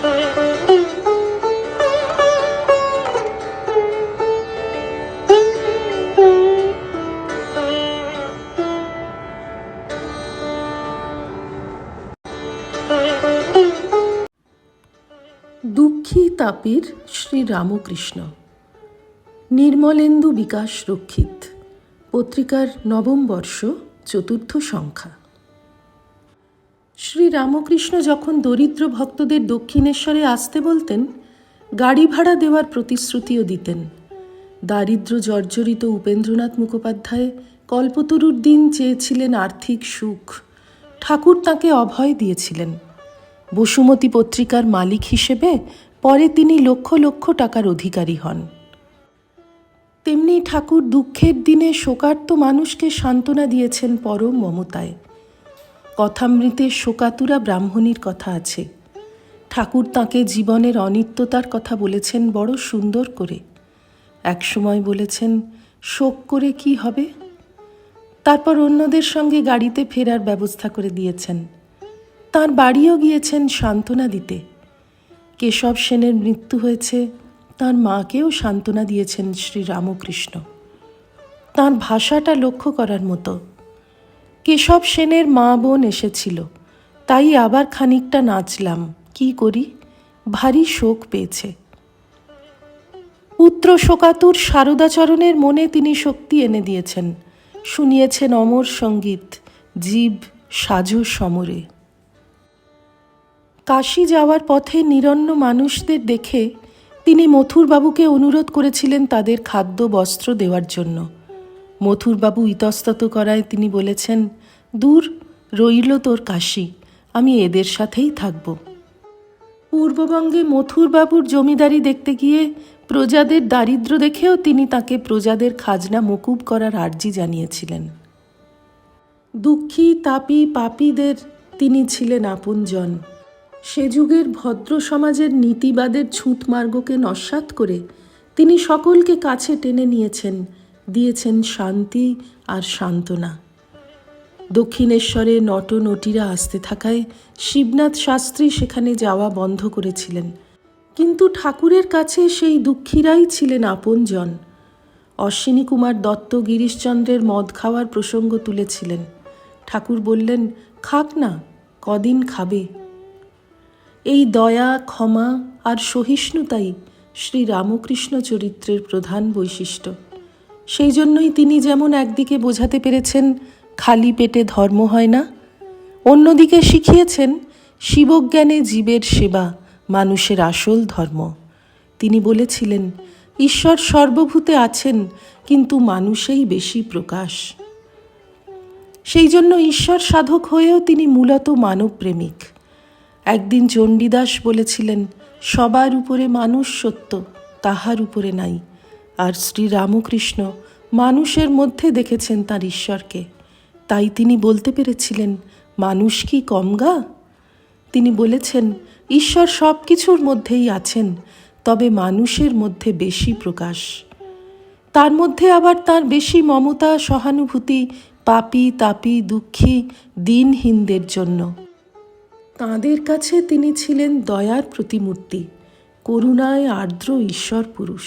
দুঃখী তাপির শ্রী রামকৃষ্ণ। নির্মলেন্দু বিকাশ রক্ষিত। পত্রিকার নবম বর্ষ চতুর্থ সংখ্যা। শ্রী রামকৃষ্ণ যখন দরিদ্র ভক্তদের দক্ষিণেশ্বরে আসতে বলতেন, গাড়ি ভাড়া দেওয়ার প্রতিশ্রুতিও দিতেন। দারিদ্র জর্জরিত উপেন্দ্রনাথ মুখোপাধ্যায় কল্পতরুর দিন চেয়েছিলেন আর্থিক সুখ। ঠাকুর তাকে অভয় দিয়েছিলেন। বসুমতী পত্রিকার মালিক হিসেবে পরে তিনি লক্ষ লক্ষ টাকার অধিকারী হন। তেমনি ঠাকুর দুঃখের দিনে শোকার্ত মানুষকে সান্ত্বনা দিয়েছেন পরম মমতায়। কথামৃতের শোকাতুরা ব্রাহ্মণীর কথা আছে। ঠাকুর তাকে জীবনের অনিত্যতার কথা বলেছেন বড় সুন্দর করে। একসময় বলেছেন, শোক করে কি হবে? তারপর অন্যদের সঙ্গে গাড়িতে ফেরার ব্যবস্থা করে দিয়েছেন। তার বাড়িও গিয়েছেন সান্ত্বনা দিতে। কেশব সেনের মৃত্যু হয়েছে, তার মাকেও সান্ত্বনা দিয়েছেন শ্রী রামকৃষ্ণ তার ভাষাটা লক্ষ্য করার মতো। কেশব সেনের মা বোন এসেছিল। তাই আবার খানিকটা নাচলাম। কি করি? ভারী শোক পেয়েছে। পুত্র শোকাতুর শারদাচরণের মনে তিনি শক্তি এনে দিয়েছেন। শুনিয়েছেন অমর সংগীত, জীব সাজু সমরে। কাশি যাওয়ার পথে নিরন্ন মানুষদের দেখে তিনি মথুরবাবুকে অনুরোধ করেছিলেন তাদের খাদ্য বস্ত্র দেওয়ার জন্য। মথুরবাবু ইতস্তত করায় তিনি বলেছেন, দূর, রইল তোর কাশি, আমি এদের সাথেই থাকব। পূর্ববঙ্গে মথুরবাবুর জমিদারি দেখতে গিয়ে প্রজাদের দারিদ্র দেখেও তিনি তাকে প্রজাদের খাজনা মকুব করার আর্জি জানিয়েছিলেন। দুঃখী তাপি পাপীদের তিনি ছিলেন আপনজন। সে যুগের ভদ্র সমাজের নীতিবাদের ছুঁতমার্গকে নস্যাৎ করে তিনি সকলকে কাছে টেনে নিয়েছেন। দিয়েছেন শান্তি আর সান্ত্বনা। দক্ষিণেশ্বরে নট নটিরা আসতে থাকায় শিবনাথ শাস্ত্রী সেখানে যাওয়া বন্ধ করেছিলেন। কিন্তু ঠাকুরের কাছে সেই দুঃখীরাই ছিলেন আপনজন। অশ্বিনী কুমার দত্ত গিরিশচন্দ্রের মদ খাওয়ার প্রসঙ্গ তুলেছিলেন। ঠাকুর বললেন, খাক না, কদিন খাবে? এই দয়া, ক্ষমা আর সহিষ্ণুতাই শ্রী রামকৃষ্ণ চরিত্রের প্রধান বৈশিষ্ট্য। সেই জন্যই তিনি যেমন একদিকে বোঝাতে পেরেছেন, খালি পেটে ধর্ম হয় না, অন্যদিকে শিখিয়েছেন, শিবজ্ঞানে জীবের সেবা, মানুষের আসল ধর্ম। তিনি বলেছিলেন, ঈশ্বর সর্বভূতে আছেন, কিন্তু মানুষেই বেশি প্রকাশ। সেই জন্য ঈশ্বর সাধক হয়েও তিনি মূলত মানবপ্রেমিক। একদিন চণ্ডীদাস বলেছিলেন, সবার উপরে মানুষ সত্য, তাহার উপরে নাই। আর শ্রী রামকৃষ্ণ মানুষের মধ্যে দেখেছেন তার ঈশ্বরকে। তাই তিনি বলতে পেরেছিলেন, মানুষ কি কমগা তিনি বলেছেন, ঈশ্বর সব কিছুর মধ্যেই আছেন, তবে মানুষের মধ্যে বেশি প্রকাশ। তার মধ্যে আবার তার বেশি মমতা, সহানুভূতি, পাপি, তাপি, দুঃখী, দিনহীনদের জন্য। তাঁদের কাছে তিনি ছিলেন দয়ার প্রতিমূর্তি, করুণায় আর্দ্র ঈশ্বর পুরুষ